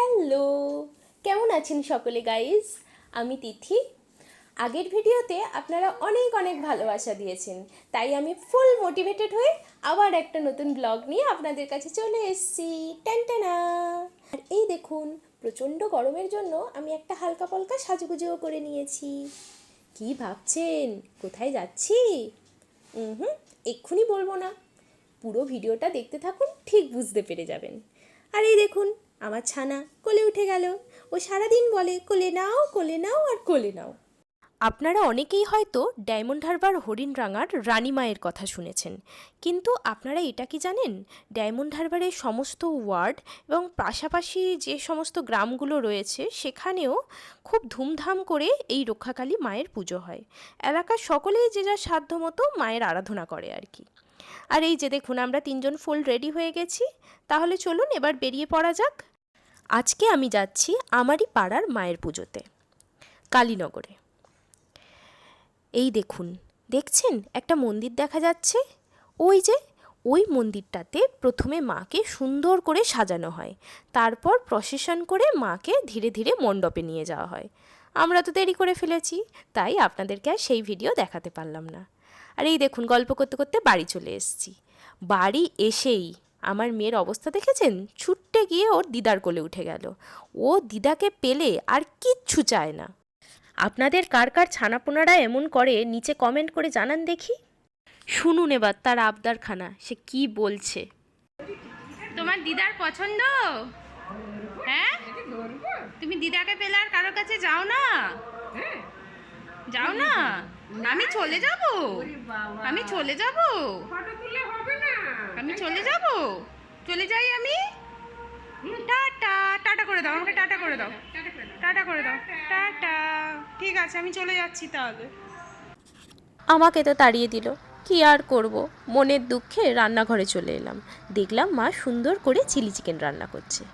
Hello, কেমন আছেন সকলে গাইজ আমি তিথি। আগের ভিডিওতে আপনারা অনেক অনেক ভালোবাসা দিয়েছেন, তাই আমি ফুল মোটিভেটেড হয়ে আবার একটা নতুন ব্লগ নিয়ে আপনাদের কাছে চলে এসেছি। টানটানা আর এই দেখুন, প্রচণ্ড গরমের জন্য আমি একটা হালকা পালকা সাজুগুজুও করে নিয়েছি। কি ভাবছেন? কোথায় যাচ্ছি? হুম, এক্ষুনি বলব না। পুরো ভিডিওটা দেখতে থাকুন, ঠিক বুঝতে পেরে যাবেন। আর এই দেখুন আমার ছানা কোলে উঠে গেল। ও সারাদিন বলে, কোলে নাও কোলে নাও আর কোলে নাও। আপনারা অনেকেই হয়তো ডায়মন্ড হারবার হরিণ হরিণরাঙার রানীমায়ের কথা শুনেছেন। কিন্তু আপনারা এটা কি জানেন? ডায়মন্ড হারবারের সমস্ত ওয়ার্ড এবং পাশাপাশি যে সমস্ত গ্রামগুলো রয়েছে, সেখানেও খুব ধুমধাম করে এই রক্ষাকালী মায়ের পুজো হয়। এলাকার সকলেই যে যার সাধ্য মতো মায়ের আরাধনা করে আর কি। আর এই যে দেখুন, আমরা তিনজন ফুল রেডি হয়ে গেছি। তাহলে চলুন, এবার বেরিয়ে পড়া যাক। আজকে আমি যাচ্ছি আমারই পাড়ার মায়ের পুজোতে, কালীনগরে। এই দেখুন, দেখছেন? একটা মন্দির দেখা যাচ্ছে। ওই যে, ওই মন্দিরটাতে প্রথমে মাকে সুন্দর করে সাজানো হয়। তারপর প্রসেশন করে মাকে ধীরে ধীরে মণ্ডপে নিয়ে যাওয়া হয়। আমরা তো দেরি করে ফেলেছি, তাই আপনাদেরকে আর সেই ভিডিও দেখাতে পারলাম না। আর এই দেখুন, গল্প করতে করতে বাড়ি চলে এসেছি। বাড়ি এসেই আমার মেয়ের অবস্থা দেখেছেন? ছুট্টে গিয়ে ওর দিদার কোলে উঠে গেল। ও দিদাকে পেলে আর কিচ্ছু চায় না। আপনাদের কার কার ছানাপোনারা এমন করে নিচে কমেন্ট করে জানান দেখি। শুনুন এবার তার আবদারখানা সে কি বলছে। তোমার দিদার পছন্দ? হ্যাঁ? তুমি দিদাকে পেলে আর কারোর কাছে যাও না? যাও না? আমি চলে যাব। আমি চলে যাব। আমি চলে যাব? চলে যাই আমি? টাটা টাটা করে দাও, আমাকে টাটা করে দাও। টাটা করে দাও। টাটা। ঠিক আছে, আমি চলে যাচ্ছি তাহলে। আমাকে তো তাড়িয়ে দিল। কি আর করব? মনের দুঃখে রান্নাঘরে চলে এলাম। দেখলাম মা সুন্দর করে চিলি চিকেন রান্না করছে।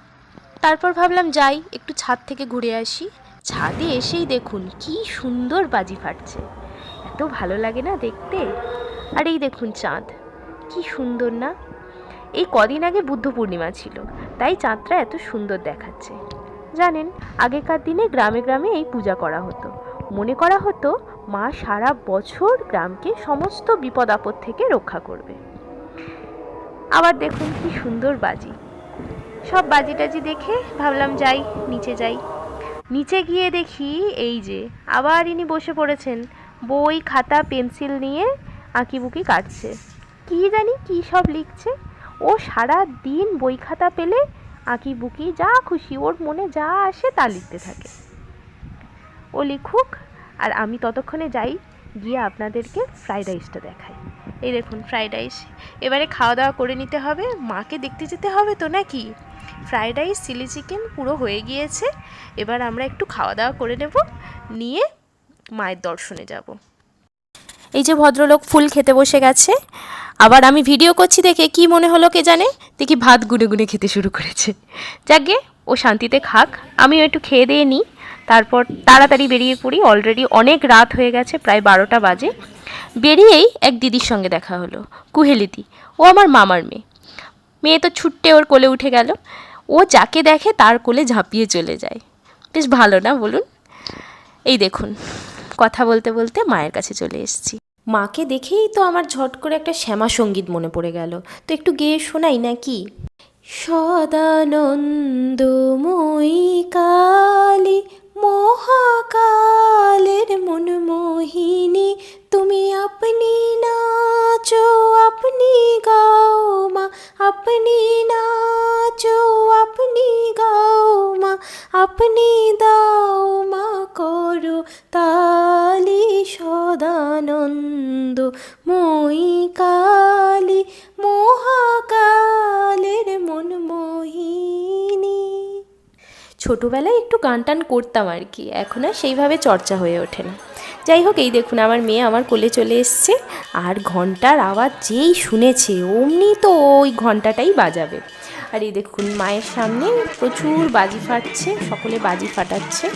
তারপর ভাবলাম যাই, একটু ছাদ থেকে ঘুরে আসি। ছাদে এসেই দেখুন, কি সুন্দর বাজি ফাটছে। এত ভালো লাগে না দেখতে। আর এই দেখুন চাঁদ। কি সুন্দর না? এই কদিন আগে বুদ্ধ পূর্ণিমা ছিল, তাই চাঁদটা এত সুন্দর দেখাচ্ছে। জানেন, আগেকার দিনে গ্রামে গ্রামে এই পূজা করা হতো। মনে করা হতো, মা সারা বছর গ্রামকে সমস্ত বিপদ আপদ থেকে রক্ষা করবে। আবার দেখুন কি সুন্দর বাজি। সব বাজি টাজি দেখে ভাবলাম যাই, নিচে যাই। নিচে গিয়ে দেখি এই যে, আবার ইনি বসে পড়েছেন। বই, খাতা, পেন্সিল নিয়ে আঁকিবুকি কাটছে। কি জানি কি সব লিখছে। ও সারা দিন বই খাতা পেলে আঁকি বুকি যা খুশি ওর মনে যা আসে তা লিখতে থাকে। ও লিখুক, আর আমি ততক্ষণে যাই, গিয়ে আপনাদেরকে ফ্রাইড রাইসটা দেখাই। এই দেখুন, ফ্রাইড রাইস। এবারে খাওয়া দাওয়া করে নিতে হবে। মাকে দেখতে যেতে হবে তো নাকি? ফ্রাইড রাইস, চিলি চিকেন পুরো হয়ে গিয়েছে। এবার আমরা একটু খাওয়া দাওয়া করে নেব। নিয়ে মায়ের দর্শনে যাব। এই যে ভদ্রলোক ফুল খেতে বসে গেছে। আবার আমি ভিডিও করছি দেখে কি মনে হলো কে জানে? দেখি ভাত গুনে গুনে খেতে শুরু করেছে। যাকে ও শান্তিতে খাক। আমিও একটু খেয়ে দিয়ে নিই। তারপর তাড়াতাড়ি বেরিয়ে পড়ি। অলরেডি অনেক রাত হয়ে গেছে, প্রায় বারোটা বাজে। বেরিয়েই এক দিদির সঙ্গে দেখা হলো, কুহেলিদি। ও আমার মামার মেয়ে। মেয়ে তো ছুট্টে ওর কোলে উঠে গেল। ও যাকে দেখে তার কোলে ঝাঁপিয়ে চলে যায়। বেশ ভালো না বলুন? এই দেখুন, কথা বলতে বলতে মায়ের কাছে চলে এসেছি। মাকে দেখেই তো আমার ঝট করে একটা শ্যামা সংগীত মনে পড়ে গেল। তো একটু গেয়ে শোনাই নাকি? সদানন্দময়ী ছোটোবেলায় একটু গান টান করতাম আর কি। এখন আর সেইভাবে চর্চা হয়ে ওঠে না। যাই হোক, এই দেখুন আমার মেয়ে আমার কোলে চলে এসছে আর ঘণ্টার আওয়াজ যেই শুনেছে, অমনি তো ওই ঘন্টাটাই বাজাবে। আর এই দেখুন, মায়ের সামনে প্রচুর বাজি ফাটছে, সকলে বাজি ফাটাচ্ছে।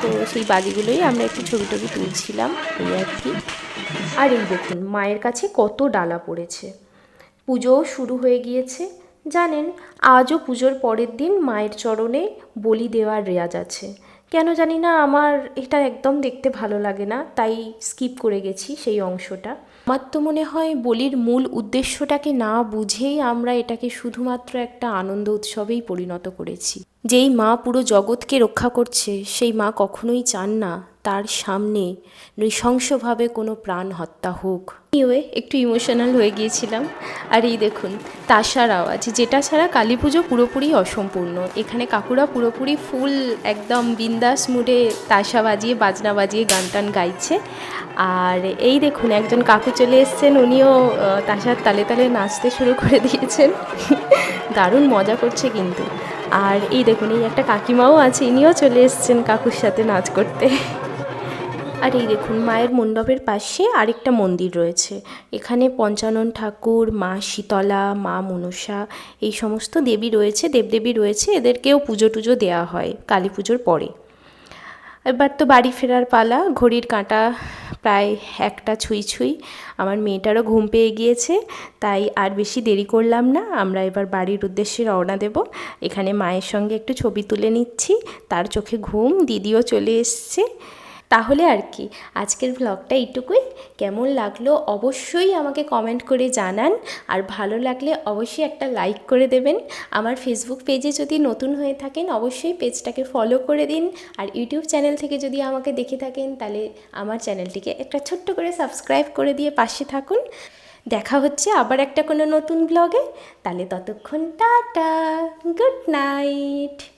তো সেই বাজিগুলোই আমরা একটু ছবি টবি তুলছিলাম, এই আর কি। আর এই দেখুন, মায়ের কাছে কত ডালা পড়েছে। পুজোও শুরু হয়ে গিয়েছে জানেন, আজও পুজোর পরের দিন মায়ের চরণে বলি দেওয়ার রেয়াজ আছে। কেন জানি না, আমার এটা একদম দেখতে ভালো লাগে না, তাই স্কিপ করে গেছি সেই অংশটা। আমার তো মনে হয় বলির মূল উদ্দেশ্যটাকে না বুঝেই আমরা এটাকে শুধুমাত্র একটা আনন্দ উৎসবেই পরিণত করেছি। যেই মা পুরো জগৎকে রক্ষা করছে, সেই মা কখনোই চান না তার সামনে নৃশংসভাবে কোনো প্রাণ হত্যা হোক। ইয়ে একটু ইমোশনাল হয়ে গিয়েছিলাম। আর এই দেখুন, তাসার আওয়াজ, যেটা ছাড়া কালী পুজো পুরোপুরি অসম্পূর্ণ। এখানে কাকুরা পুরোপুরি ফুল একদম বিন্দাস মুডে তাসা বাজিয়ে, বাজনা বাজিয়ে গান টান গাইছে। আর এই দেখুন, একজন কাকু চলে এসছেন, উনিও তাসার তালে তালে নাচতে শুরু করে দিয়েছেন। দারুণ মজা করছে কিন্তু। আর এই দেখুন, এই একটা কাকিমাও আছে, ইনিও চলে এসছেন কাকুর সাথে নাচ করতে। আর এই দেখুন, মায়ের মণ্ডপের পাশে আরেকটা মন্দির রয়েছে। এখানে পঞ্চানন ঠাকুর, মা শীতলা, মা মনসা, এই সমস্ত দেবী রয়েছে, দেবদেবী রয়েছে, এদেরকেও পুজো টুজো দেওয়া হয় কালী পুজোর পরে। এবার তো বাড়ি ফেরার পালা, ঘড়ির কাঁটা প্রায় একটা ছুঁই ছুঁই। আমার মেয়েটারও ঘুম পেয়ে গিয়েছে, তাই আর বেশি দেরি করলাম না, আমরা এবার বাড়ির উদ্দেশ্যে রওনা দেব। এখানে মায়ের সঙ্গে একটু ছবি তুলে নিচ্ছি, তার চোখে ঘুম, দিদিও চলে এসছে। তাহলে আর কি। আজকের ভ্লগটা এইটুকুই। কেমন লাগল অবশ্যই আমাকে কমেন্ট করে জানান। আর ভালো লাগলে অবশ্যই একটা লাইক করে দেবেন। আমার ফেসবুক পেজে যদি নতুন হয়ে থাকেন, অবশ্যই পেজটাকে ফলো করে দিন। আর ইউটিউব চ্যানেল থেকে যদি আমাকে দেখে থাকেন, তাহলে আমার চ্যানেলটিকে একটা ছোট্ট করে সাবস্ক্রাইব করে দিয়ে পাশে থাকুন। দেখা হচ্ছে আবার একটা কোনো নতুন ব্লগে তাহলে ততক্ষণ টাটা গুড নাইট